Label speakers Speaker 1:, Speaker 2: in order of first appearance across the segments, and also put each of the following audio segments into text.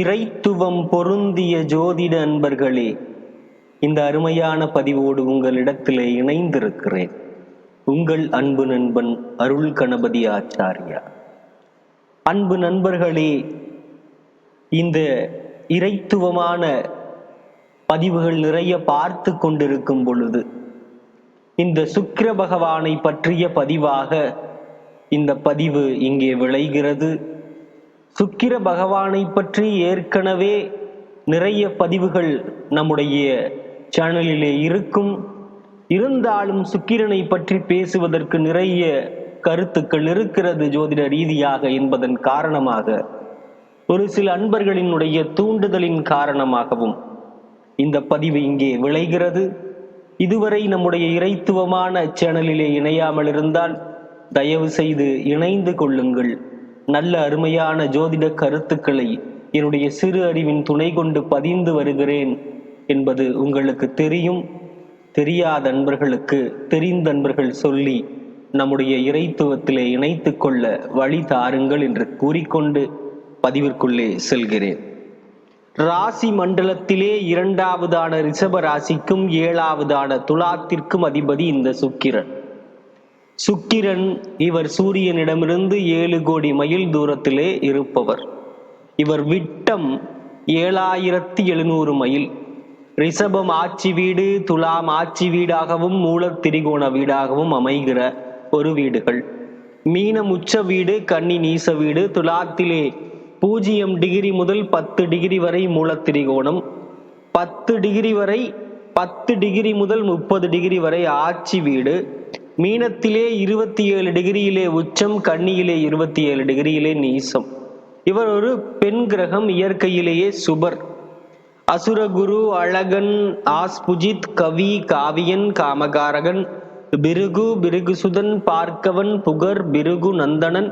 Speaker 1: இறைத்துவம் பொருந்திய ஜோதிட அன்பர்களே இந்த அருமையான பதிவோடு உங்களிடத்திலே இணைந்திருக்கிறேன். உங்கள் அன்பு நண்பன் அருள் கணபதி ஆச்சாரியா. அன்பு நண்பர்களே இந்த இறைத்துவமான பதிவுகள் நிறைய பார்த்து கொண்டிருக்கும் பொழுது இந்த சுக்கிர பகவானை பற்றிய பதிவாக இந்த பதிவு இங்கே விளைகிறது. சுக்கிர பகவானை பற்றி ஏற்கனவே நிறைய பதிவுகள் நம்முடைய சேனலிலே இருக்கும். இருந்தாலும் சுக்கிரனை பற்றி பேசுவதற்கு நிறைய கருத்துக்கள் இருக்கிறது ஜோதிட ரீதியாக என்பதன் காரணமாக ஒரு சில அன்பர்களினுடைய தூண்டுதலின் காரணமாகவும் இந்த பதிவு இங்கே விளைகிறது. இதுவரை நம்முடைய இறைத்துவமான சேனலிலே இணையாமல் இருந்தால் தயவு செய்து இணைந்து கொள்ளுங்கள். நல்ல அருமையான ஜோதிட கருத்துக்களை என்னுடைய சிறு அறிவின் துணை கொண்டு பதிந்து வருகிறேன் என்பது உங்களுக்கு தெரியும். தெரியாத நண்பர்களுக்கு தெரிந்த நண்பர்கள் சொல்லி நம்முடைய இறைத்துவத்திலே இணைத்து கொள்ள வழி தாருங்கள் என்று கூறிக்கொண்டு பதிவிற்குள்ளே செல்கிறேன். ராசி மண்டலத்திலே இரண்டாவதான ரிஷப ராசிக்கும் ஏழாவதான துலாத்திற்கும் அதிபதி இந்த சுக்கிரன். சுக்கிரன் இவர் சூரியனிடமிருந்து ஏழு கோடி மைல் தூரத்திலே இருப்பவர். இவர் விட்டம் ஏழாயிரத்தி எழுநூறு மைல். ரிஷபம் ஆட்சி வீடு துலாம் ஆட்சி வீடாகவும் மூல திரிகோண வீடாகவும் அமைகிற ஒரு வீடுகள். மீனம் உச்ச வீடு கன்னி நீச வீடு. துலாத்திலே பூஜ்ஜியம் டிகிரி முதல் பத்து டிகிரி வரை மூலத்திரிகோணம் பத்து டிகிரி வரை பத்து டிகிரி முதல் முப்பது டிகிரி வரை ஆட்சி வீடு. மீனத்திலே இருபத்தி ஏழு டிகிரியிலே உச்சம் கன்னியிலே இருபத்தி ஏழு டிகிரியிலே நீசம். இவர் ஒரு பெண் கிரகம் இயற்கையிலேயே சுபர். அசுரகுரு அழகன் ஆஸ்புஜித் கவி காவியன் காமகாரகன் பிருகு பிருகுசுதன் பார்க்கவன் புகர் பிருகு நந்தனன்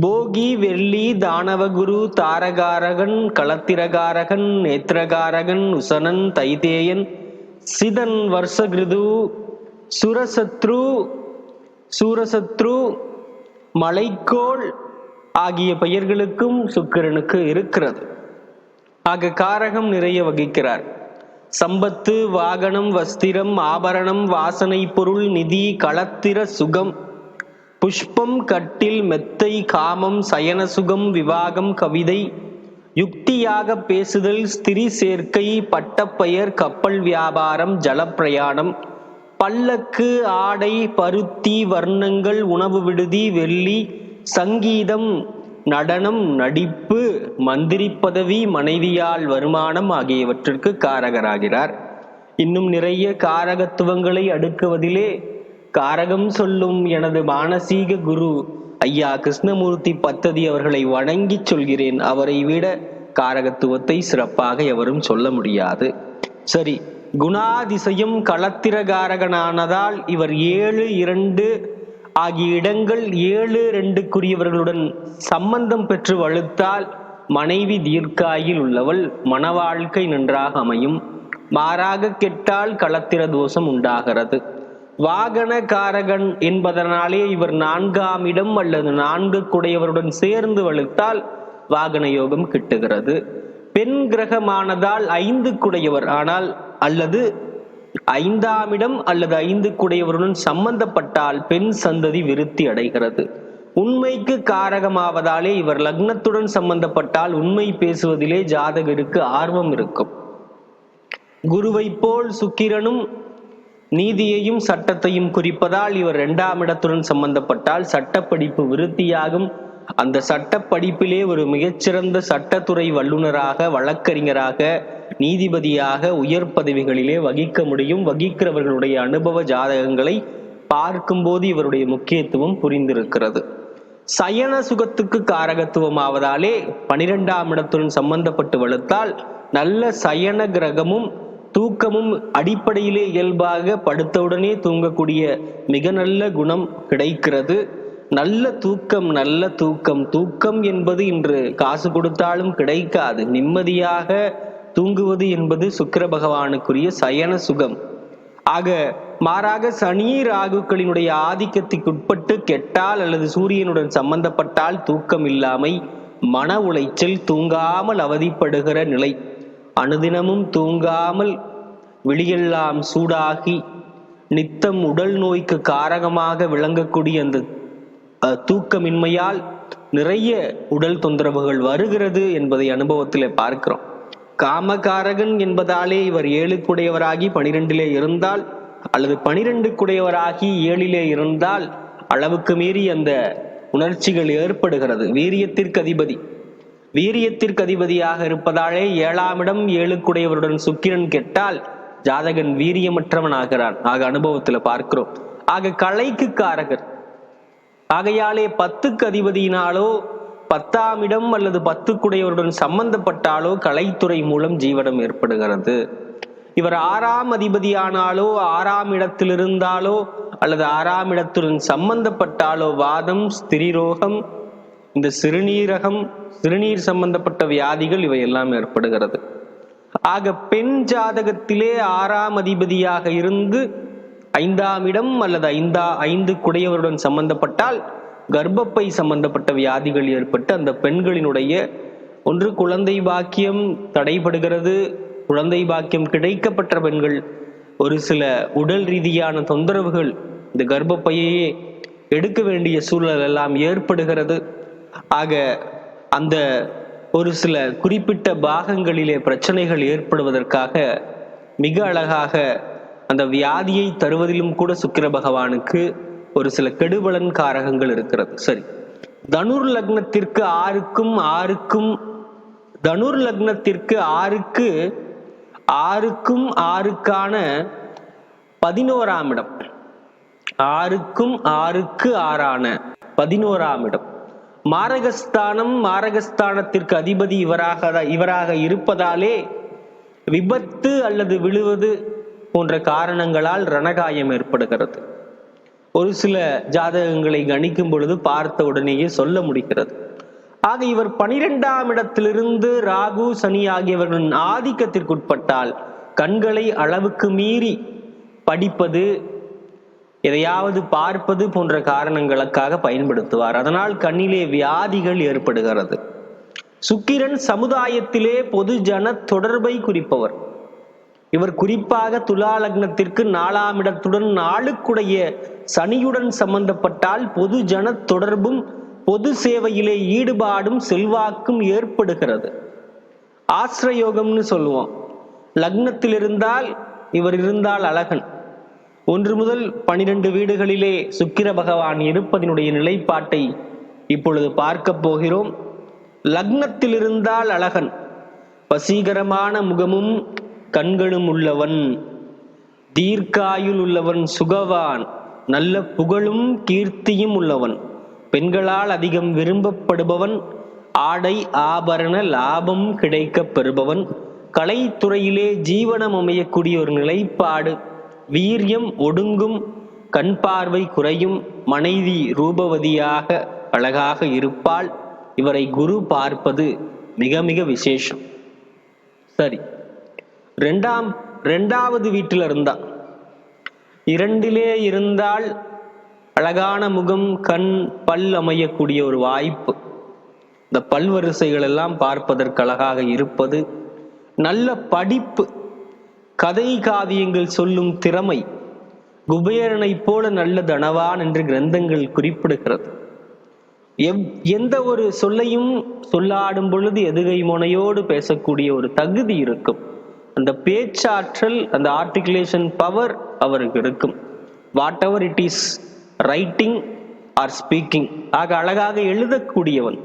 Speaker 1: போகி வெள்ளி தானவகுரு தாரகாரகன் களத்திரகாரகன் நேத்திரகாரகன் உசனன் தைதேயன் சிதன் வருஷகிருது சுரசத்ரு சூரசத்ரு மலைக்கோள் ஆகிய பெயர்களுக்கும் சுக்கிரனுக்கு இருக்கிறது. ஆக காரகம் நிறைய வகிக்கிறார். சம்பத்து வாகனம் வஸ்திரம் ஆபரணம் வாசனை பொருள் நிதி களத்திர சுகம் புஷ்பம் கட்டில் மெத்தை காமம் சயன சுகம் விவாகம் கவிதை யுக்தியாக பேசுதல் ஸ்திரி சேர்க்கை பட்டப்பெயர் கப்பல் வியாபாரம் ஜலப்பிரயாணம் பல்லக்கு ஆடை பருத்தி வர்ணங்கள் உணவு விடுதி வெள்ளி சங்கீதம் நடனம் நடிப்பு மந்திரி பதவி மனைவியால் வருமானம் ஆகியவற்றிற்கு காரகராகிறார். இன்னும் நிறைய காரகத்துவங்களை அடுக்குவதிலே காரகம் சொல்லும் எனது மானசீக குரு ஐயா கிருஷ்ணமூர்த்தி பத்ததி அவர்களை வணங்கி சொல்கிறேன். அவரை விட காரகத்துவத்தை சிறப்பாக எவரும் சொல்ல முடியாது. சரி குணாதிசயம் களத்திரகாரகனானதால் இவர் ஏழு இரண்டு ஆகிய இடங்கள் ஏழு ரெண்டுக்குரியவர்களுடன் சம்பந்தம் பெற்று வலுத்தால் மனைவி தீர்க்காயில் உள்ளவள் மனவாழ்க்கை நன்றாக அமையும். மாறாக கெட்டால் களத்திர தோஷம் உண்டாகிறது. வாகன காரகன் என்பதனாலே இவர் நான்காம் இடம் அல்லது நான்கு குடையவருடன் சேர்ந்து வலுத்தால் வாகன யோகம் கிட்டுகிறது. பெண் கிரகமானதால் ஐந்து குடையவர். ஆனால் அல்லது ஐந்தாம் இடம் அல்லது ஐந்து குடையவருடன் சம்பந்தப்பட்டால் பெண் சந்ததி விருத்தி அடைகிறது. உண்மைக்கு காரகமாவதாலே இவர் லக்னத்துடன் சம்பந்தப்பட்டால் உண்மை பேசுவதிலே ஜாதகருக்கு ஆர்வம் இருக்கும். குருவை போல் சுக்கிரனும் நீதியையும் சட்டத்தையும் குறிப்பதால் இவர் இரண்டாம் இடத்துடன் சம்பந்தப்பட்டால் சட்டப்படிப்பு விருத்தியாகும். அந்த சட்டப்படிப்பிலே ஒரு மிகச்சிறந்த சட்டத்துறை வல்லுநராக வழக்கறிஞராக நீதிபதியாக உயர் பதவிகளிலே வகிக்க முடியும். வகிக்கிறவர்களுடைய அனுபவ ஜாதகங்களை பார்க்கும்போது இவருடைய முக்கியத்துவம் புரிந்திருக்கிறது. சயன சுகத்துக்கு காரகத்துவம் ஆவதாலே பனிரெண்டாம் இடத்துடன் சம்பந்தப்பட்டு வலுத்தால் நல்ல சயன கிரகமும் தூக்கமும் அடிப்படையிலே இயல்பாக படுத்தவுடனே தூங்கக்கூடிய மிக நல்ல குணம் கிடைக்கிறது. நல்ல தூக்கம் நல்ல தூக்கம். தூக்கம் என்பது இன்று காசு கொடுத்தாலும் கிடைக்காது. நிம்மதியாக தூங்குவது என்பது சுக்கிர பகவானுக்குரிய சயன சுகம். ஆக மாறாக சனி ராகுக்களினுடைய ஆதிக்கத்துக்கு உட்பட்டு கெட்டால் அல்லது சூரியனுடன் சம்பந்தப்பட்டால் தூக்கம் இல்லாமை மன உளைச்சல் தூங்காமல் அவதிப்படுகிற நிலை. அனுதினமும் தூங்காமல் விழியெல்லாம் சூடாகி நித்தம் உடல் நோய்க்கு காரகமாக விளங்கக்கூடிய அந்த தூக்கமின்மையால் நிறைய உடல் தொந்தரவுகள் வருகிறது என்பதை அனுபவத்தில் பார்க்கிறோம். காமகாரகன் என்பதாலே இவர் ஏழுக்குடையவராகி பனிரெண்டிலே இருந்தால் அல்லது பனிரெண்டுக்குடையவராகி ஏழிலே இருந்தால் அளவுக்கு மீறி அந்த உணர்ச்சிகள் ஏற்படுகிறது. வீரியத்திற்கு அதிபதி. வீரியத்திற்கு அதிபதியாக இருப்பதாலே ஏழாம் இடம் ஏழுக்குடையவருடன் சுக்கிரன் கெட்டால் ஜாதகன் வீரியமற்றவன் ஆகிறான் ஆக அனுபவத்துல பார்க்கிறோம். ஆக கலைக்கு காரகர். ஆகையாலே பத்துக்கு அதிபதியினாலோ பத்தாம் இடம் அல்லது பத்துக்குடையவருடன் சம்பந்தப்பட்டாலோ கலைத்துறை மூலம் ஜீவனம் ஏற்படுகிறது. இவர் ஆறாம் அதிபதியானாலோ ஆறாம் இடத்தில் இருந்தாலோ அல்லது ஆறாம் இடத்துடன் சம்பந்தப்பட்டாலோ வாதம் ஸ்திரீரோகம் இந்த சிறுநீரகம் சிறுநீர் சம்பந்தப்பட்ட வியாதிகள் இவை எல்லாம் ஏற்படுகிறது. ஆக பெண் ஜாதகத்திலே ஆறாம் அதிபதியாக இருந்து ஐந்தாம் இடம் அல்லது ஐந்தா ஐந்து குடையவருடன் சம்பந்தப்பட்டால் கர்ப்பப்பை சம்பந்தப்பட்ட வியாதிகள் ஏற்பட்டு அந்த பெண்களினுடைய ஒன்று குழந்தை பாக்கியம் தடைபடுகிறது குழந்தை பாக்கியம் கிடைக்கப்பட்ட பெண்கள் ஒரு சில உடல் ரீதியான தொந்தரவுகள் இந்த கர்ப்பப்பையையே எடுக்க வேண்டிய சூழல் எல்லாம் ஏற்படுகிறது. ஆக அந்த ஒரு சில குறிப்பிட்ட பாகங்களிலே பிரச்சனைகள் ஏற்படுவதற்காக மிக அழகாக அந்த வியாதியை தருவதிலும் கூட சுக்கிர பகவானுக்கு ஒரு சில கெடுபலன் காரகங்கள் இருக்கிறது. சரி. தனுர் லக்னத்திற்கு ஆறுக்கும் ஆறுக்கும் தனுர் லக்னத்திற்கு ஆறுக்கு ஆறுக்கும் ஆறுக்கான பதினோராம் இடம். ஆறுக்கும் ஆறுக்கு ஆறான பதினோராம் இடம். மாரகஸ்தானம் மாரகஸ்தானத்திற்கு அதிபதி இவராக இவராக இருப்பதாலே விபத்து அல்லது விழுவது போன்ற காரணங்களால் ரணகாயம் ஏற்படுகிறது. ஒரு சில ஜாதகங்களை கணிக்கும் பொழுது பார்த்த உடனேயே சொல்ல முடிகிறது. ஆக இவர் பனிரெண்டாம் இடத்திலிருந்து ராகு சனி ஆகியவர்களின் ஆதிக்கத்திற்குட்பட்டால் கண்களை அளவுக்கு மீறி படிப்பது எதையாவது பார்ப்பது போன்ற காரணங்களுக்காக பயன்படுத்துவார். அதனால் கண்ணிலே வியாதிகள் ஏற்படுகிறது. சுக்கிரன் சமுதாயத்திலே பொதுஜன தொடர்பை குறிப்பவர். இவர் குறிப்பாக துலா லக்னத்திற்கு நாலாம் இடத்துடன் நாளுக்குடைய சனியுடன் சம்பந்தப்பட்டால் பொது ஜன தொடர்பும் பொது சேவையிலே ஈடுபாடும் செல்வாக்கும் ஏற்படுகிறது. ஆசிரயோகம்னு சொல்லுவோம். லக்னத்தில் இருந்தால் இவர் இருந்தால் அழகன். ஒன்று முதல் பனிரெண்டு வீடுகளிலே சுக்கிர பகவான் இருப்பதனுடைய நிலைப்பாட்டை இப்பொழுது பார்க்க போகிறோம். லக்னத்தில் இருந்தால் அழகன். வசீகரமான முகமும் கண்களும் உள்ளவன் தீர்க்காயுள் உள்ளவன் சுகவான் நல்ல புகழும் கீர்த்தியும் உள்ளவன். பெண்களால் அதிகம் விரும்பப்படுபவன் ஆடை ஆபரண லாபம் கிடைக்கப் பெறுபவன். கலைத்துறையிலே ஜீவனம் அமையக்கூடிய ஒரு நிலைப்பாடு. வீரியம் ஒடுங்கும் கண் பார்வை குறையும் மனைவி ரூபவதியாக அழகாக இருப்பால் இவரை குரு பார்ப்பது மிக மிக விசேஷம். சரி. ரெண்டாம் ரெண்டாவது வீட்டில் இருந்தா. இரண்டிலே இருந்தால் அழகான முகம் கண் பல் அமையக்கூடிய ஒரு வாய்ப்பு. இந்த பல்வரிசைகள் எல்லாம் பார்ப்பதற்கு அழகாக இருப்பது நல்ல படிப்பு. கதை காவியங்கள் சொல்லும் திறமை குபேரனை போல நல்ல தனவான் என்று கிரந்தங்கள் குறிப்பிடுகிறது. எவ் எந்த ஒரு சொல்லையும் சொல்லாடும் பொழுது எதுகை முனையோடு பேசக்கூடிய ஒரு தகுதி இருக்கும். அந்த பேச்சாற்றல் அந்த ஆர்டிகுலேஷன் பவர் அவருக்கு இருக்கும். Whatever it is writing or speaking ஆக அழகாக எழுதக்கூடியவன்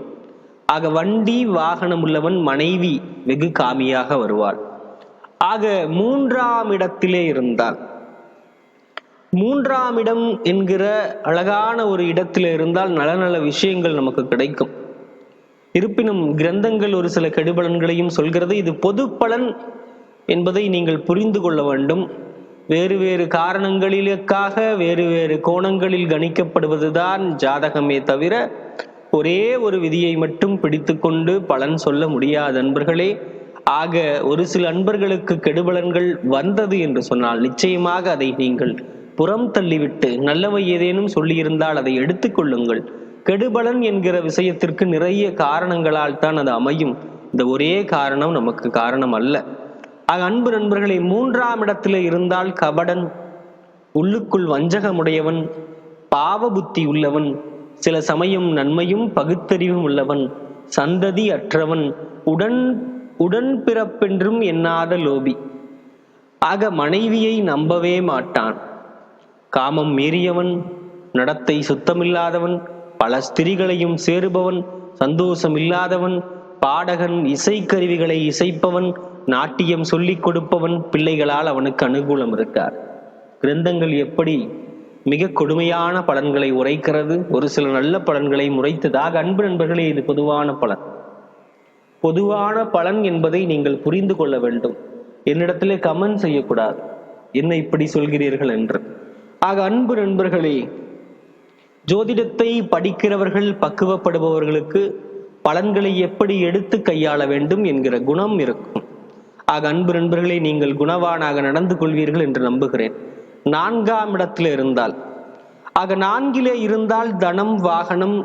Speaker 1: ஆக வண்டி வாகனம் உள்ளவன் மனைவி வெகு காமியாக வருவாள். ஆக மூன்றாம் இடத்திலே இருந்தால் மூன்றாம் இடம் என்கிற அழகான ஒரு இடத்தில் இருந்தால் நல்ல நல்ல விஷயங்கள் நமக்கு கிடைக்கும். இருப்பினும் கிரந்தங்கள் ஒரு சில கெடுபலன்களையும் சொல்கிறது. இது பொது பலன் என்பதை நீங்கள் புரிந்து கொள்ள வேண்டும். வேறு வேறு காரணங்களிலுக்காக வேறு வேறு கோணங்களில் கணிக்கப்படுவதுதான் ஜாதகமே தவிர ஒரே ஒரு விதியை மட்டும் பிடித்துக்கொண்டு பலன் சொல்ல முடியாது அன்பர்களே ஆக ஒரு சில அன்பர்களுக்கு கெடுபலன்கள் வந்தது என்று சொன்னால் நிச்சயமாக அதை நீங்கள் புறம் தள்ளிவிட்டு நல்லவை ஏதேனும் சொல்லியிருந்தால் அதை எடுத்துக்கொள்ளுங்கள் கெடுபலன் என்கிற விஷயத்திற்கு நிறைய காரணங்களால் தான் அது அமையும். இந்த ஒரே காரணம் நமக்கு காரணம் அல்ல. ஆக அன்பு நண்பர்களை மூன்றாம் இடத்திலே இருந்தால் கபடன் உள்ளுக்குள் வஞ்சகமுடையவன் பாவ புத்தி உள்ளவன் சில சமயம் நன்மையும் பகுத்தறிவும் உள்ளவன் சந்ததி அற்றவன் உடன் உடன்பிறப்பென்றும் எண்ணாத லோபி. ஆக மனைவியை நம்பவே மாட்டான். காமம் மீறியவன் நடத்தை சுத்தமில்லாதவன் பல ஸ்திரிகளையும் சேருபவன் சந்தோஷம் இல்லாதவன் பாடகன் இசைக்கருவிகளை இசைப்பவன் நாட்டியம் சொல்லிக் கொடுப்பவன் பிள்ளைகளால் அவனுக்கு அனுகூலம் இருக்கார். கிரந்தங்கள் எப்படி மிக கொடுமையான பலன்களை உரைக்கிறது? ஒரு சில நல்ல பலன்களை முறைத்ததாக அன்பு நண்பர்களே இது பொதுவான பலன். பொதுவான பலன் என்பதை நீங்கள் புரிந்து கொள்ள வேண்டும். என்னிடத்திலே கமெண்ட் செய்யக்கூடாது. என்ன இப்படி சொல்கிறீர்கள் என்று. ஆக அன்பு நண்பர்களே ஜோதிடத்தை படிக்கிறவர்கள் பக்குவப்படுபவர்களுக்கு பலன்களை எப்படி எடுத்து கையாள வேண்டும் என்கிற குணம் இருக்கும். ஆக அன்பு நண்பர்களை நீங்கள் குணவானாக நடந்து கொள்வீர்கள் என்று நம்புகிறேன். நான்காம் இடத்தில் இருந்தால் ஆக நான்கிலே இருந்தால் தனம் வாகனம்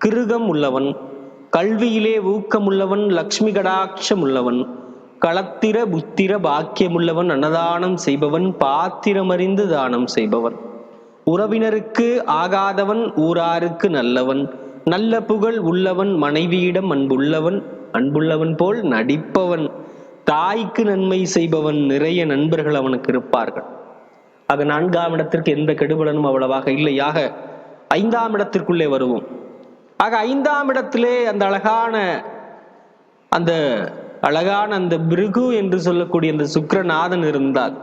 Speaker 1: கிருகம் உள்ளவன் கல்வியிலே ஊக்கமுள்ளவன் லக்ஷ்மி கடாட்சம் உள்ளவன் களத்திர புத்திர பாக்கியமுள்ளவன் அன்னதானம் செய்பவன் பாத்திரமறிந்து தானம் செய்பவன். உறவினருக்கு ஆகாதவன் ஊராருக்கு நல்லவன் நல்ல புகழ் உள்ளவன் மனைவியிடம் அன்புள்ளவன் அன்புள்ளவன் போல் நடிப்பவன். தாய்க்கு நன்மை செய்பவன் நிறைய நண்பர்கள் அவனுக்கு இருப்பார்கள். ஆக நான்காம் இடத்திற்கு எந்த கெடுபலனும் அவ்வளவாக இல்லையாக ஐந்தாம் இடத்திற்குள்ளே வருவோம். ஆக ஐந்தாம் இடத்திலே அந்த அழகான அந்த அழகான அந்த பிருகு என்று சொல்லக்கூடிய அந்த சுக்கரநாதன் இருந்தால்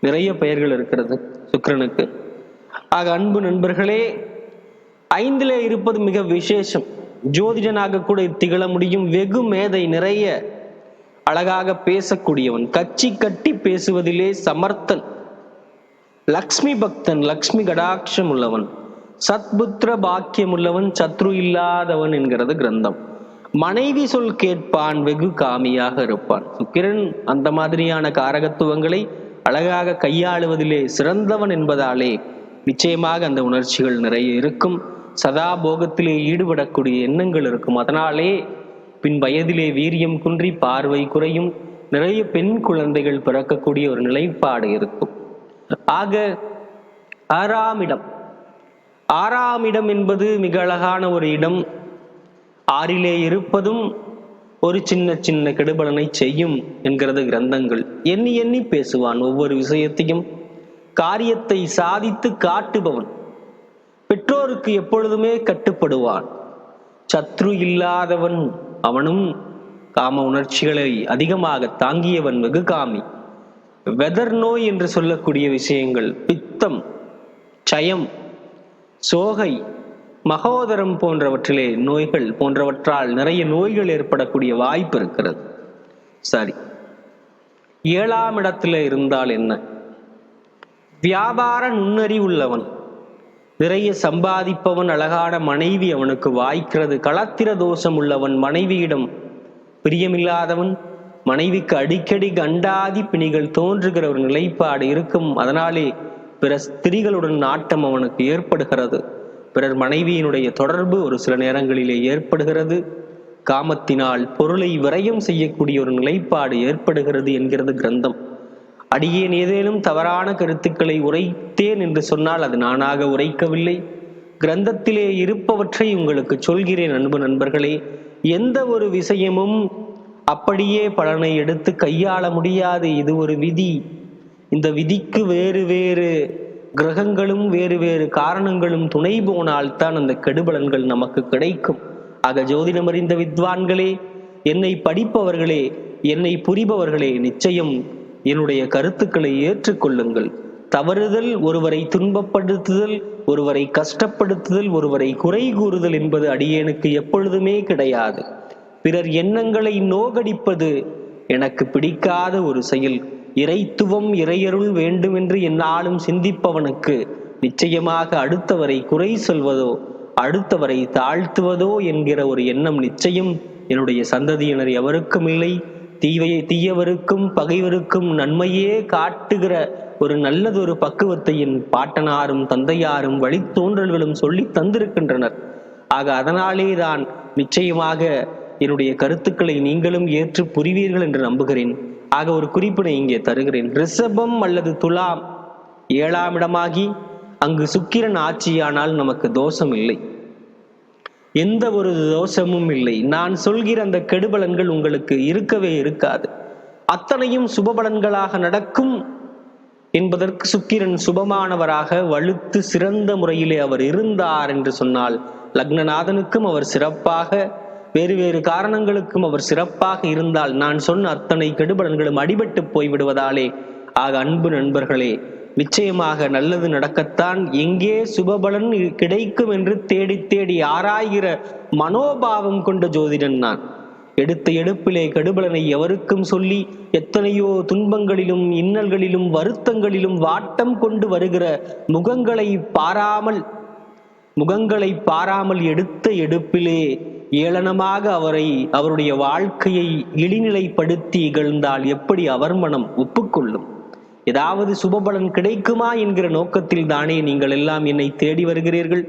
Speaker 1: நிறைய பெயர்கள் இருக்கிறது சுக்கரனுக்கு. ஆக அன்பு நண்பர்களே ஐந்திலே இருப்பது மிக விசேஷம். ஜோதிடனாக கூட திகழ முடியும் வெகு மேதை நிறைய அழகாக பேசக்கூடியவன் கட்சி கட்டி பேசுவதிலே சமர்த்தன். லக்ஷ்மி பக்தன் லக்ஷ்மி கடாட்சம் உள்ளவன். சத்புத்திர பாக்கியம் உள்ளவன் சத்ரு இல்லாதவன் என்கிறது கிரந்தம். மனைவி சொல் கேட்பான் வெகு காமியாக இருப்பான். சுக்கிரன் அந்த மாதிரியான காரகத்துவங்களை அழகாக கையாளுவதிலே சிறந்தவன் என்பதாலே நிச்சயமாக அந்த உணர்ச்சிகள் நிறைய இருக்கும். சதா போகத்திலே ஈடுபடக்கூடிய எண்ணங்கள் இருக்கும். அதனாலே பின் வயதிலே வீரியம் குன்றி பார்வை குறையும் நிறைய பெண் குழந்தைகள் பிறக்கக்கூடிய ஒரு நிலைப்பாடு இருக்கும். ஆக ஆறாம் இடம் ஆறாம் இடம் என்பது மிக அழகான ஒரு இடம். ஆறிலே இருப்பதும் ஒரு சின்ன சின்ன கெடுபலனை செய்யும் என்கிறது கிரந்தங்கள். எண்ணி எண்ணி பேசுவான் ஒவ்வொரு விஷயத்தையும். காரியத்தை சாதித்து காட்டுபவன். பெற்றோருக்கு எப்பொழுதுமே கட்டுப்படுவான். சத்ரு இல்லாதவன் அவனும் காம உணர்ச்சிகளை அதிகமாக தாங்கியவன் வெகு காமி வெதர் நோய் என்று சொல்லக்கூடிய விஷயங்கள் பித்தம் சயம் சோகை மகோதரம் போன்றவற்றிலே நோய்கள் போன்றவற்றால் நிறைய நோய்கள் ஏற்படக்கூடிய வாய்ப்பு இருக்கிறது. சரி. ஏழாம் இடத்துல இருந்தால் என்ன? வியாபார நுண்ணறிவுள்ளவன் நிறைய சம்பாதிப்பவன் அழகான மனைவி அவனுக்கு வாய்க்கிறது. களத்திர தோஷம் உள்ளவன் மனைவியிடம் பிரியமில்லாதவன் மனைவிக்கு அடிக்கடி கண்டாதி பிணிகள் தோன்றுகிற ஒரு நிலைப்பாடு இருக்கும். அதனாலே பிற ஸ்திரிகளுடன் நாட்டம் அவனுக்கு ஏற்படுகிறது. பிறர் மனைவியினுடைய தொடர்பு ஒரு சில நேரங்களிலே ஏற்படுகிறது. காமத்தினால் பொருளை விரயம் செய்யக்கூடிய ஒரு நிலைப்பாடு ஏற்படுகிறது என்கிறது கிரந்தம். அடியேன் ஏதேனும் தவறான கருத்துக்களை உரைத்தேன் என்று சொன்னால் அது நானாக உரைக்கவில்லை. கிரந்தத்திலே இருப்பவற்றை உங்களுக்கு சொல்கிறேன் அன்பு நண்பர்களே. எந்த ஒரு விஷயமும் அப்படியே பலனை எடுத்து கையாள முடியாது. இது ஒரு விதி. இந்த விதிக்கு வேறு வேறு கிரகங்களும் வேறு வேறு காரணங்களும் துணை போனால்தான் அந்த கெடுபலன்கள் நமக்கு கிடைக்கும். ஆக ஜோதிடம் அறிந்த வித்வான்களே என்னை படிப்பவர்களே என்னை புரிபவர்களே நிச்சயம் என்னுடைய கருத்துக்களை ஏற்றுக்கொள்ளுங்கள். தவறுதல் ஒருவரை துன்பப்படுத்துதல் ஒருவரை கஷ்டப்படுத்துதல் ஒருவரை குறை கூறுதல் என்பது அடியேனுக்கு எப்பொழுதுமே கிடையாது. பிறர் எண்ணங்களை நோகடிப்பது எனக்கு பிடிக்காத ஒரு செயல். இறைத்துவம் இறையருள் வேண்டுமென்று என்னாலும் சிந்திப்பவனுக்கு நிச்சயமாக அடுத்தவரை குறை சொல்வதோ அடுத்தவரை தாழ்த்துவதோ என்கிற ஒரு எண்ணம் நிச்சயம். என்னுடைய சந்ததியினர் எவருக்கும் இல்லை. தீவையை தீயவருக்கும் பகைவருக்கும் நன்மையே காட்டுகிற ஒரு நல்லதொரு பக்குவத்தையின் பாட்டனாரும் தந்தையாரும் வழித்தோன்றல்களும் சொல்லி தந்திருக்கின்றனர். ஆக அதனாலே தான் நிச்சயமாக என்னுடைய கருத்துக்களை நீங்களும் ஏற்று புரிவீர்கள் என்று நம்புகிறேன். ஆக ஒரு குறிப்பினை இங்கே தருகிறேன். ரிஷபம் அல்லது துலாம் ஏழாம் இடமாகி அங்கு சுக்கிரன் ஆட்சியானால் நமக்கு தோஷம் இல்லை எந்த ஒரு தோஷமும் இல்லை. நான் சொல்கிற அந்த கெடுபலன்கள் உங்களுக்கு இருக்கவே இருக்காது. அத்தனையும் சுபபலன்களாக நடக்கும் என்பதற்கு சுக்கிரன் சுபமானவராக வலுத்து சிறந்த முறையிலே அவர் இருந்தார் என்று சொன்னால் லக்னநாதனுக்கும் அவர் சிறப்பாக வேறு வேறு காரணங்களுக்கும் அவர் சிறப்பாக இருந்தால் நான் சொன்ன அத்தனை கெடுபலன்களும் அடிபட்டு போய் விடுவதாலே ஆக அன்பு நண்பர்களே நிச்சயமாக நல்லது நடக்கத்தான் எங்கே சுபபலன் கிடைக்கும் என்று தேடி தேடி ஆராய்கிற மனோபாவம் கொண்ட ஜோதிடன் நான். எடுத்த எடுப்பிலே கெடுபலனை எவருக்கும் சொல்லி எத்தனையோ துன்பங்களிலும் இன்னல்களிலும் வருத்தங்களிலும் வாட்டம் கொண்டு வருகிற முகங்களை பாராமல் முகங்களை பாராமல் எடுத்த எடுப்பிலே ஏளனமாக அவரை அவருடைய வாழ்க்கையை இழிநிலைப்படுத்தி இகழ்ந்தால் எப்படி அவர் மனம் ஒப்புக்கொள்ளும்? ஏதாவது சுபபலன் கிடைக்குமா என்கிற நோக்கத்தில் தானே நீங்கள் எல்லாம் என்னை தேடி வருகிறீர்கள்.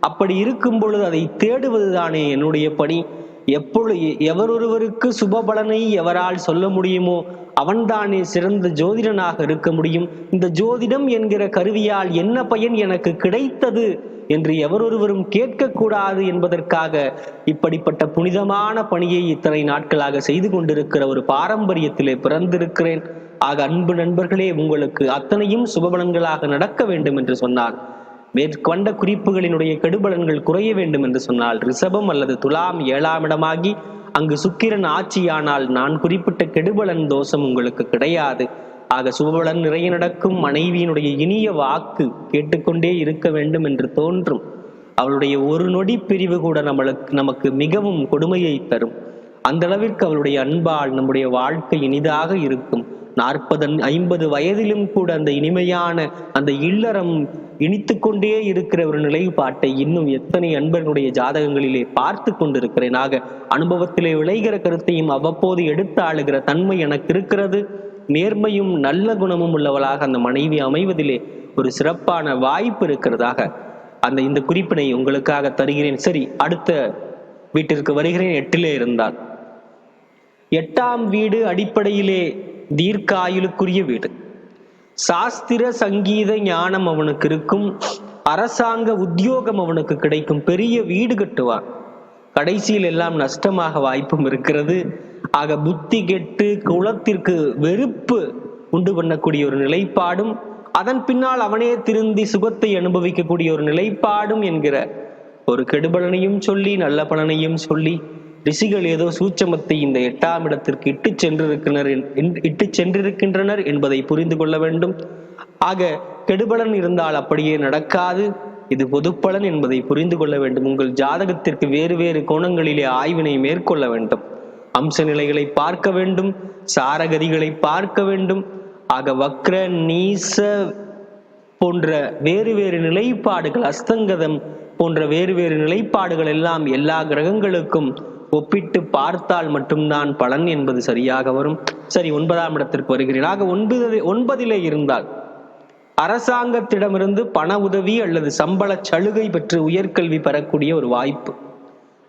Speaker 1: அப்படி இருக்கும் பொழுது அதை தேடுவது தானே என்னுடைய பணி. எப்பொழுது எவரொருவருக்கு சுபபலனை எவரால் சொல்ல முடியுமோ அவன்தானே சிறந்த ஜோதிடனாக இருக்க முடியும். இந்த ஜோதிடம் என்கிற கருவியால் என்ன பயன் எனக்கு கிடைத்தது என்று எவரொருவரும் கேட்கக்கூடாது என்பதற்காக இப்படிப்பட்ட புனிதமான பணியை இத்தனை நாட்களாக செய்து கொண்டிருக்கிற ஒரு பாரம்பரியத்திலே பிறந்திருக்கிறேன். ஆக அன்பு நண்பர்களே உங்களுக்கு அத்தனையும் சுபபலன்களாக நடக்க வேண்டும் என்று சொன்னார் மேற்கொண்ட குறிப்புகளினுடைய கெடுபலன்கள் குறைய வேண்டும் என்று சொன்னால் ரிஷபம் அல்லது துலாம் ஏழாம் இடமாகி அங்கு சுக்கிரன் ஆட்சியானால் நான் குறிப்பிட்ட கெடுபலன் தோஷம் உங்களுக்கு கிடையாது. ஆக சுபபலன் நிறைய நடக்கும். மனைவியினுடைய இனிய வாக்கு கேட்டுக்கொண்டே இருக்க வேண்டும் என்று தோன்றும். அவளுடைய ஒரு நொடி பிரிவு கூட நம்மளுக்கு நமக்கு மிகவும் கொடுமையை தரும். அந்த அளவிற்கு அவளுடைய அன்பால் நம்முடைய வாழ்க்கை இனிதாக இருக்கும். நாற்பது ஐம்பது வயதிலும் கூட அந்த இனிமையான அந்த இல்லறம் இனித்து கொண்டே இருக்கிற ஒரு நிலைப்பாட்டை இன்னும் எத்தனை அன்பர்களுடைய ஜாதகங்களிலே பார்த்து கொண்டிருக்கிறேன். ஆக அனுபவத்திலே விளைகிற கருத்தையும் அவ்வப்போது எடுத்து ஆளுகிற தன்மை எனக்கு இருக்கிறது. நேர்மையும் நல்ல குணமும் உள்ளவளாக அந்த மனைவி அமைவதிலே ஒரு சிறப்பான வாய்ப்பு இருக்கிறதாக அந்த இந்த குறிப்பினை உங்களுக்காக தருகிறேன். சரி அடுத்த வீட்டிற்கு வருகிறேன். எட்டிலே இருந்தால். எட்டாம் வீடு அடிப்படையிலே தீர்க்காயுளுக்குரிய வீடு. சாஸ்திர சங்கீத ஞானம் அவனுக்கு இருக்கும் அரசாங்க உத்தியோகம் அவனுக்கு கிடைக்கும் பெரிய வீடு கட்டுவான். கடைசியில் எல்லாம் நஷ்டமாக வாய்ப்பும் இருக்கிறது. ஆக புத்தி கெட்டு குலத்திற்கு வெறுப்பு உண்டு பண்ணக்கூடிய ஒரு நிலைப்பாடும் அதன் பின்னால் அவனே திருந்தி சுகத்தை அனுபவிக்கக்கூடிய ஒரு நிலைப்பாடும் என்கிற ஒரு கெடுபலனையும் சொல்லி நல்ல பலனையும் சொல்லி ரிஷிகள் ஏதோ சூட்சமத்தை இந்த எட்டாம் இடத்திற்கு இட்டு சென்றிருக்கின்றனர் இட்டு சென்றிருக்கின்றனர் என்பதை புரிந்து கொள்ள வேண்டும். ஆக கெடுபலன் இருந்தால் அப்படியே நடக்காது. இது பொதுப்பலன் என்பதை புரிந்து கொள்ள வேண்டும். உங்கள் ஜாதகத்திற்கு வேறு வேறு கோணங்களிலே ஆய்வினை மேற்கொள்ள வேண்டும். அம்ச நிலைகளை பார்க்க வேண்டும். சாரகதிகளை பார்க்க வேண்டும். ஆக வக்ர நீச போன்ற வேறு வேறு நிலைப்பாடுகள் அஸ்தங்கதம் போன்ற வேறு வேறு நிலைப்பாடுகள் எல்லாம் எல்லா கிரகங்களுக்கும் ஒப்பிட்டு பார்த்தால் மட்டும்தான் பலன் என்பது சரியாக வரும். சரி ஒன்பதாம் இடத்திற்கு வருகிறேன் ஆக ஒன்பது ஒன்பதிலே இருந்தால் அரசாங்கத்திடமிருந்து பண உதவி அல்லது சம்பள சலுகை பெற்று உயர்கல்வி பெறக்கூடிய ஒரு வாய்ப்பு.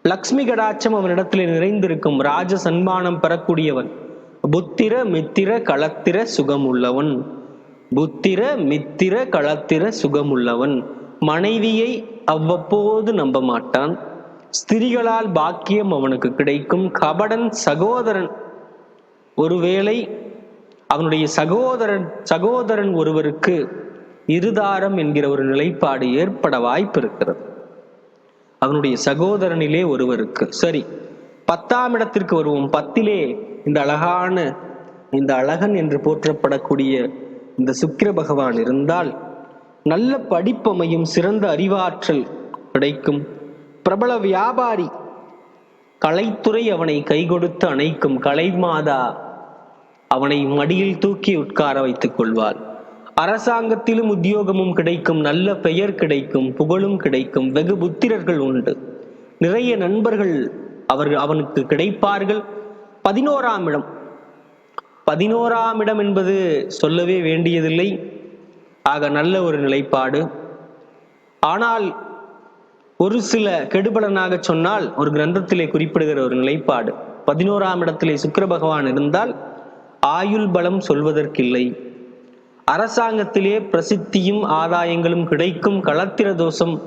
Speaker 1: லக்ஷ்மி கடாட்சம் அவனிடத்தில் நிறைந்திருக்கும். ராஜ சன்மானம் பெறக்கூடியவன். புத்திர மித்திர களத்திர சுகம் உள்ளவன் புத்திர மித்திர களத்திர சுகம் உள்ளவன் மனைவியை அவ்வப்போது நம்ப மாட்டான். ஸ்திரிகளால் பாக்கியம் அவனுக்கு கிடைக்கும். கபடன் சகோதரன் ஒருவேளை அவனுடைய சகோதரன் சகோதரன் ஒருவருக்கு இருதாரம் என்கிற ஒரு நிலைப்பாடு ஏற்பட வாய்ப்பு இருக்கிறது. அவனுடைய சகோதரனிலே ஒருவருக்கு. சரி பத்தாம் இடத்திற்கு வருவோம். பத்திலே இந்த அழகான இந்த அழகன் என்று போற்றப்படக்கூடிய இந்த சுக்கிர பகவான் இருந்தால் நல்ல படிப்பமையும் சிறந்த அறிவாற்றல் கிடைக்கும். பிரபல வியாபாரி கலைத்துறை அவனை கைகொடுத்து அணைக்கும் கலைமாதா அவனை மடியில் தூக்கி உட்கார வைத்துக் கொள்வாள். அரசாங்கத்திலும் உத்தியோகமும் கிடைக்கும் நல்ல பெயர் கிடைக்கும் புகழும் கிடைக்கும் வெகு புத்திரர்கள் உண்டு. நிறைய நண்பர்கள் அவர்கள் அவனுக்கு கிடைப்பார்கள். பதினோராம் இடம். பதினோராம் இடம் என்பது சொல்லவே வேண்டியதில்லை. ஆக நல்ல ஒரு நிலைப்பாடு. ஆனால் ஒரு சில கெடுபலனாக சொன்னால் ஒரு கிரந்தத்திலே குறிப்பிடுகிற ஒரு நிலைப்பாடு. பதினோராம் இடத்திலே சுக்கர பகவான் இருந்தால் ஆயுள் பலம் சொல்வதற்கில்லை. அரசாங்கத்திலே பிரசித்தியும் ஆதாயங்களும் கிடைக்கும் களத்திர தோஷம்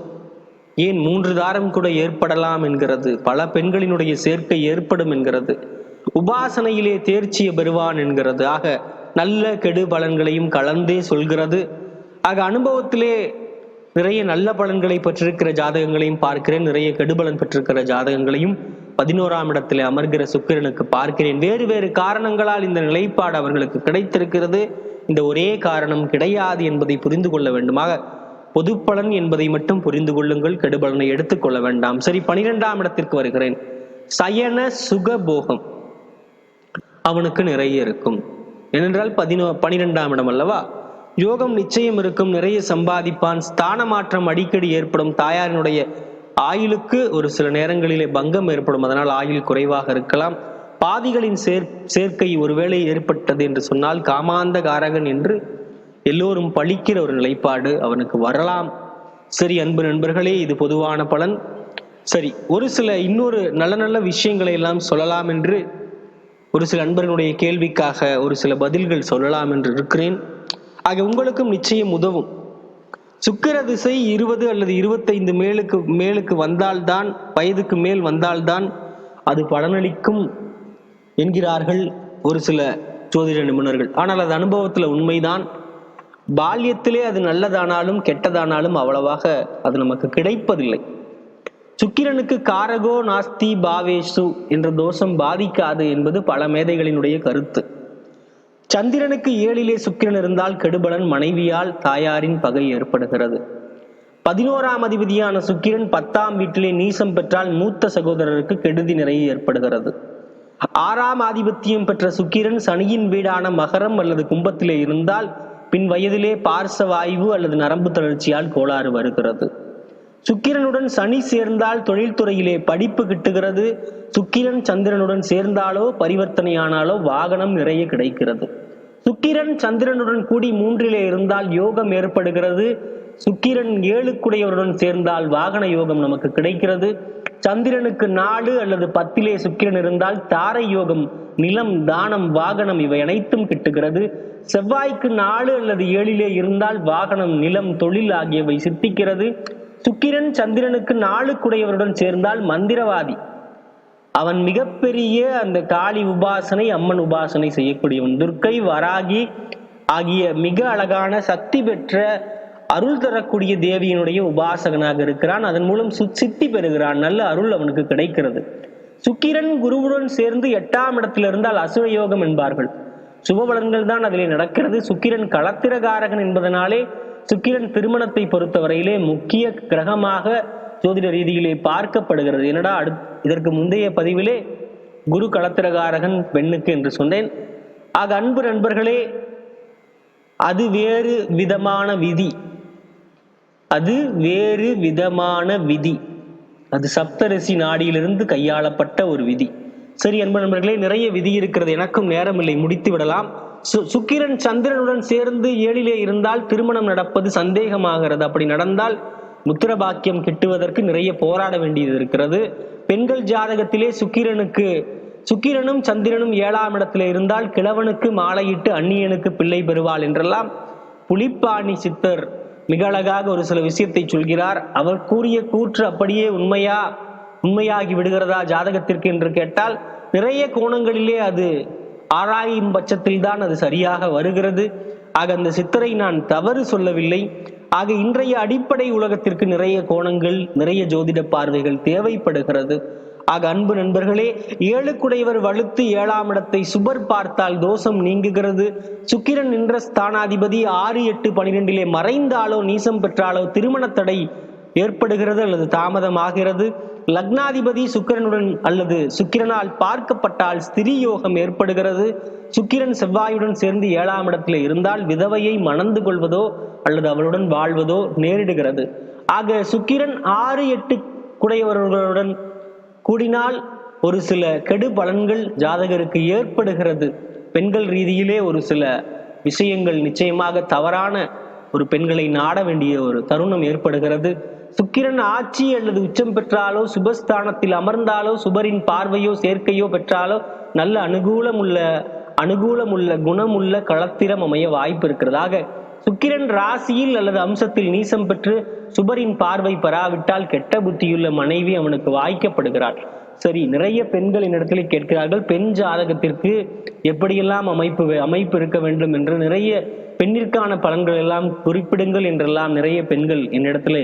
Speaker 1: ஏன் மூன்று தாரம் கூட ஏற்படலாம் என்கிறது. பல பெண்களினுடைய சேர்க்கை ஏற்படும் என்கிறது. உபாசனையிலே தேர்ச்சியை பெறுவான் என்கிறது. ஆக நல்ல கெடு பலன்களையும் கலந்தே சொல்கிறது. ஆக அனுபவத்திலே நிறைய நல்ல பலன்களை பெற்றிருக்கிற ஜாதகங்களையும் பார்க்கிறேன். நிறைய கெடுபலன் பெற்றிருக்கிற ஜாதகங்களையும் பதினோராம் இடத்துல அமர்கிற சுக்கிரனுக்கு பார்க்கிறேன். வேறு வேறு காரணங்களால் இந்த நிலைப்பாடு அவர்களுக்கு கிடைத்திருக்கிறது. இந்த ஒரே காரணம் கிடையாது என்பதை புரிந்து கொள்ள வேண்டுமாக. பொதுப்பலன் என்பதை மட்டும் புரிந்து கொள்ளுங்கள். கெடுபலனை எடுத்துக்கொள்ள வேண்டாம். சரி பனிரெண்டாம் இடத்திற்கு வருகிறேன். சயன சுகபோகம் அவனுக்கு நிறைய இருக்கும். ஏனென்றால் பதினோ பனிரெண்டாம் இடம் அல்லவா? யோகம் நிச்சயம் இருக்கும் நிறைய சம்பாதிப்பான் ஸ்தான மாற்றம் அடிக்கடி ஏற்படும். தாயாரினுடைய ஆயுளுக்கு ஒரு சில நேரங்களிலே பங்கம் ஏற்படும். அதனால் ஆயுள் குறைவாக இருக்கலாம். பாதிகளின் சேர் சேர்க்கை ஒருவேளை ஏற்பட்டது என்று சொன்னால் காமாந்த காரகன் என்று எல்லோரும் பழிக்கிற ஒரு நிலைப்பாடு அவனுக்கு வரலாம். சரி அன்பு நண்பர்களே இது பொதுவான பலன். சரி ஒரு சில இன்னொரு நல்ல நல்ல விஷயங்களை எல்லாம் சொல்லலாம் என்று ஒரு சில நண்பர்களுடைய கேள்விக்காக ஒரு சில பதில்கள் சொல்லலாம் என்று இருக்கிறேன். ஆக உங்களுக்கும் நிச்சயம் உதவும். சுக்கிர திசை இருபது அல்லது இருபத்தைந்து மேலுக்கு மேலுக்கு வந்தால்தான் வயதுக்கு மேல் வந்தால்தான் அது பலனளிக்கும் என்கிறார்கள் ஒரு சில ஜோதிட நிபுணர்கள். ஆனால் அது அனுபவத்தில் உண்மைதான். பால்யத்திலே அது நல்லதானாலும் கெட்டதானாலும் அவ்வளவாக அது நமக்கு கிடைப்பதில்லை. சுக்கிரனுக்கு காரகோ நாஸ்தி பாவேஷு என்ற தோஷம் பாதிக்காது என்பது பல மேதைகளினுடைய கருத்து. சந்திரனுக்கு ஏழிலே சுக்கிரன் இருந்தால் கெடுபலன் மனைவியால் தாயாரின் பகை ஏற்படுகிறது. பதினோராம் அதிபதியான சுக்கிரன் பத்தாம் வீட்டிலே நீசம் பெற்றால் மூத்த சகோதரருக்கு கெடுதி நிறைய ஏற்படுகிறது. ஆறாம் ஆதிபத்தியம் பெற்ற சுக்கிரன் சனியின் வீடான மகரம் அல்லது கும்பத்திலே இருந்தால் பின் வயதிலே பார்சவாய்வு அல்லது நரம்பு தளர்ச்சியால் கோளாறு வருகிறது. சுக்கிரனுடன் சனி சேர்ந்தால் தொழில்துறையிலே படிப்பு கிட்டுகிறது. சுக்கிரன் சந்திரனுடன் சேர்ந்தாலோ பரிவர்த்தனையானாலோ வாகனம் நிறைய கிடைக்கிறது. சுக்கிரன் சந்திரனுடன் கூடி மூன்றிலே இருந்தால் யோகம் ஏற்படுகிறது. சுக்கிரன் ஏழுக்குடையவருடன் சேர்ந்தால் வாகன யோகம் நமக்கு கிடைக்கிறது. சந்திரனுக்கு நாலு அல்லது பத்திலே சுக்கிரன் இருந்தால் தாரை யோகம் நிலம் தானம் வாகனம் இவை அனைத்தும் கிட்டுகிறது. செவ்வாய்க்கு நாலு அல்லது ஏழிலே இருந்தால் வாகனம் நிலம் தொழில் ஆகியவை சித்திக்கிறது. சுக்கிரன் சந்திரனுக்கு நாளுக்குடையவருடன் சேர்ந்தால் மந்திரவாதி அவன் மிகப்பெரிய அந்த காளி உபாசனை அம்மன் உபாசனை செய்யக்கூடியவன் துர்க்கை வராகி ஆகிய மிக அழகான சக்தி பெற்ற அருள் தரக்கூடிய தேவியினுடைய உபாசகனாக இருக்கிறான். அதன் மூலம் சு சித்தி பெறுகிறான். நல்ல அருள் அவனுக்கு கிடைக்கிறது. சுக்கிரன் குருவுடன் சேர்ந்து எட்டாம் இடத்தில் இருந்தால் அசுர யோகம் என்பார்கள். சுபபலன்கள் தான் அதிலே நடக்கிறது. சுக்கிரன் களத்திரகாரகன் என்பதனாலே சுக்கிரன் திருமணத்தை பொறுத்தவரையிலே முக்கிய கிரகமாக ஜோதிட ரீதியிலே பார்க்கப்படுகிறது. என்னடா அடுத்த இதற்கு முந்தைய பதிவிலே குரு களத்திரகாரகன் பெண்ணுக்கு என்று சொன்னேன். ஆக அன்பு நண்பர்களே அது வேறு விதமான விதி. அது வேறு விதமான விதி. அது சப்தரிசி நாடியிலிருந்து கையாளப்பட்ட ஒரு விதி. சரி அன்பு நண்பர்களே நிறைய விதி இருக்கிறது. எனக்கும் நேரமில்லை. முடித்து விடலாம். சு- சுக்கிரன் சந்திரனுடன் சேர்ந்து ஏழிலே இருந்தால் திருமணம் நடப்பது சந்தேகமாகிறது. அப்படி நடந்தால் முத்திரபாக்கியம் கிட்டுவதற்கு நிறைய போராட வேண்டியது இருக்கிறது. பெண்கள் ஜாதகத்திலே சுக்கிரனுக்கு சுக்கிரனும் சந்திரனும் ஏழாம் இடத்துல இருந்தால் கிழவனுக்கு மாலையிட்டு அந்நியனுக்கு பிள்ளை பெறுவாள் என்றெல்லாம் புலிப்பாணி சித்தர் மிக அழகாக ஒரு சில விஷயத்தை சொல்கிறார். அவர் கூறிய கூற்று அப்படியே உண்மையா உண்மையாகி விடுகிறதா ஜாதகத்திற்கு என்று கேட்டால் நிறைய கோணங்களிலே அது ஆராயும் பட்சத்தில் தான் அது சரியாக வருகிறது. ஆக அந்த சித்தரை நான் தவறு சொல்லவில்லை. ஆக இன்றைய அடிப்படை உலகத்திற்கு நிறைய கோணங்கள் நிறைய ஜோதிட பார்வைகள் தேவைப்படுகிறது. ஆக அன்பு நண்பர்களே ஏழுக்குடையவர் வலுத்து ஏழாம் இடத்தை சுபர் பார்த்தால் தோஷம் நீங்குகிறது. சுக்கிரன் நின்ற ஸ்தானாதிபதி ஆறு எட்டு பனிரெண்டிலே மறைந்தாலோ நீசம் பெற்றாலோ திருமண தடை ஏற்படுகிறது அல்லது தாமதமாகிறது? லக்னாதிபதி சுக்கிரனுடன் அல்லது சுக்கிரனால் பார்க்கப்பட்டால் ஸ்திரீ யோகம் ஏற்படுகிறது. சுக்கிரன் செவ்வாயுடன் சேர்ந்து ஏழாம் இடத்தில் இருந்தால் விதவையை மணந்து கொள்வதோ அல்லது அவளுடன் வாழ்வதோ நேரிடுகிறது. ஆக சுக்கிரன் ஆறு எட்டு குடையவர்களுடன் கூடினால் ஒரு சில கெடு பலன்கள் ஜாதகருக்கு ஏற்படுகிறது. பெண்கள் ரீதியிலே ஒரு சில விஷயங்கள் நிச்சயமாக தவறான ஒரு பெண்களை நாட வேண்டிய ஒரு தருணம் ஏற்படுகிறது. சுக்கிரன் ஆட்சி அல்லது உச்சம் பெற்றாலோ சுபஸ்தானத்தில் அமர்ந்தாலோ சுபரின் பார்வையோ சேர்க்கையோ பெற்றாலோ நல்ல அனுகூலம் உள்ள அனுகூலம் உள்ள குணமுள்ள களத்திரம் அமைய வாய்ப்பு இருக்கிறதாக சுக்கிரன் ராசியில் அல்லது அம்சத்தில் நீசம் பெற்று சுபரின் பார்வை பெறாவிட்டால் கெட்ட புத்தியுள்ள மனைவி அவனுக்கு வாய்க்கப்படுகிறாள். சரி நிறைய பெண்கள் இடத்துல கேட்கிறார்கள் பெண் ஜாதகத்திற்கு எப்படியெல்லாம் அமைப்பு அமைப்பு இருக்க வேண்டும் என்று நிறைய பெண்ணிற்கான பலன்கள் எல்லாம் குறிப்பிடுங்கள் என்றெல்லாம் நிறைய பெண்கள் என்னிடத்துல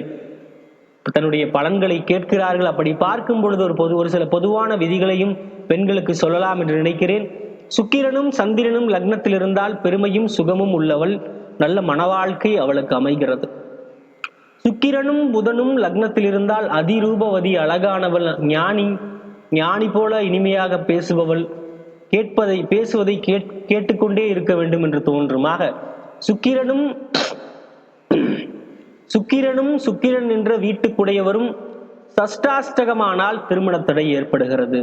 Speaker 1: தன்னுடைய பலன்களை கேட்கிறார்கள். அப்படி பார்க்கும் பொழுது ஒரு பொது ஒரு சில பொதுவான விதிகளையும் பெண்களுக்கு சொல்லலாம் என்று நினைக்கிறேன். சுக்கிரனும் சந்திரனும் லக்னத்தில் இருந்தால் பெருமையும் சுகமும் உள்ளவள் நல்ல மனவாழ்க்கை அவளுக்கு அமைகிறது. சுக்கிரனும் புதனும் லக்னத்தில் இருந்தால் அதிரூபவதி அழகானவள் ஞானி ஞானி போல இனிமையாக பேசுபவள் கேட்பதை பேசுவதை கேட் கேட்டுக்கொண்டே இருக்க வேண்டும் என்று தோன்றுமாக. சுக்கிரனும் சுக்கிரனும் சுக்கிரன் என்ற வீட்டுக்குடையவரும் சஷ்டாஷ்டகமானால் திருமண தடை ஏற்படுகிறது.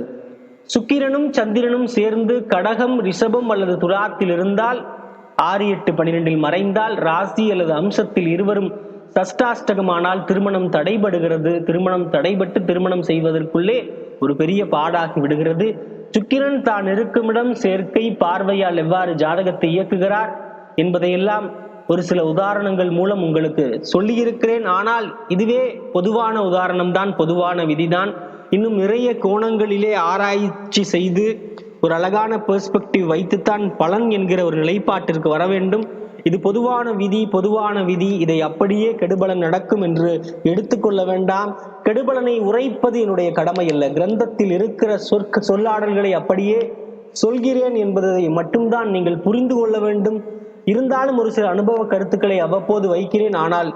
Speaker 1: சுக்கிரனும் சந்திரனும் சேர்ந்து கடகம் ரிஷபம் அல்லது துலாத்தில் இருந்தால் ஆறு எட்டு பனிரெண்டில் மறைந்தால் ராசி அல்லது அம்சத்தில் இருவரும் சஷ்டாஷ்டகமானால் திருமணம் தடைபடுகிறது. திருமணம் தடைபட்டு திருமணம் செய்வதற்குள்ளே ஒரு பெரிய பாடாகி விடுகிறது. சுக்கிரன் தான் இருக்குமிடம் சேர்க்கை பார்வையால் எவ்வாறு ஜாதகத்தை இயக்குகிறார் என்பதையெல்லாம் ஒரு சில உதாரணங்கள் மூலம் உங்களுக்கு சொல்லியிருக்கிறேன். ஆனால் இதுவே பொதுவான உதாரணம் தான் பொதுவான விதிதான். இன்னும் நிறைய கோணங்களிலே ஆராய்ச்சி செய்து ஒரு அழகான பெர்ஸ்பெக்டிவ் வைத்துத்தான் பலன் என்கிற ஒரு நிலைப்பாட்டிற்கு வர வேண்டும். இது பொதுவான விதி பொதுவான விதி. இதை அப்படியே கெடுபலன் நடக்கும் என்று எடுத்துக்கொள்ள வேண்டாம். கெடுபலனை உரைப்பது என்னுடைய கடமை அல்ல. கிரந்தத்தில் இருக்கிற சொற்க சொல்லாடல்களை அப்படியே சொல்கிறேன் என்பதை மட்டும்தான் நீங்கள் புரிந்து கொள்ள வேண்டும். இருந்தாலும் ஒரு சில அனுபவ கருத்துக்களை அவ்வப்போது வைக்கிறேன். ஆனால்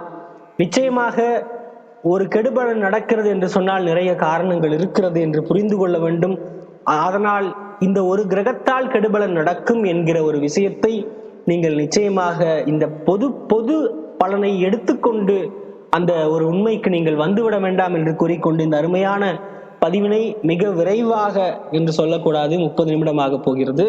Speaker 1: நிச்சயமாக ஒரு கெடுபலன் நடக்கிறது என்று சொன்னால் நிறைய காரணங்கள் இருக்கிறது என்று புரிந்து கொள்ள வேண்டும். அதனால் இந்த ஒரு கிரகத்தால் கெடுபலன் நடக்கும் என்கிற ஒரு விஷயத்தை நீங்கள் நிச்சயமாக இந்த பொது பொது பலனை எடுத்துக்கொண்டு அந்த ஒரு உண்மைக்கு நீங்கள் வந்துவிட வேண்டாம் என்று கூறிக்கொண்டு இந்த அருமையான பதிவினை மிக விரைவாக என்று சொல்லக்கூடாது. முப்பது நிமிடமாக போகிறது.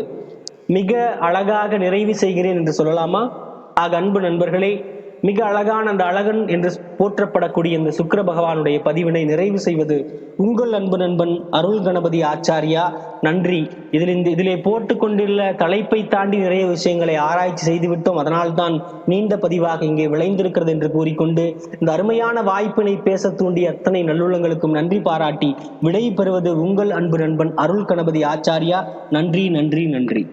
Speaker 1: மிக அழகாக நிறைவு செய்கிறேன் என்று சொல்லலாமா? ஆக அன்பு நண்பர்களே மிக அழகான அந்த அழகன் என்று போற்றப்படக்கூடிய இந்த சுக்கர பகவானுடைய பதிவினை நிறைவு செய்வது உங்கள் அன்பு நண்பன் அருள் கணபதி ஆச்சாரியா. நன்றி. இதில் இந்த இதிலே போட்டு கொண்டுள்ள தலைப்பை தாண்டி நிறைய விஷயங்களை ஆராய்ச்சி செய்துவிட்டோம். அதனால்தான் நீண்ட பதிவாக இங்கே விளைந்திருக்கிறது என்று கூறிக்கொண்டு இந்த அருமையான வாய்ப்பினை பேச தூண்டிய அத்தனை நல்லுள்ளங்களுக்கும் நன்றி பாராட்டி விடை பெறுவது உங்கள் அன்பு நண்பன் அருள் கணபதி ஆச்சாரியா. நன்றி நன்றி நன்றி.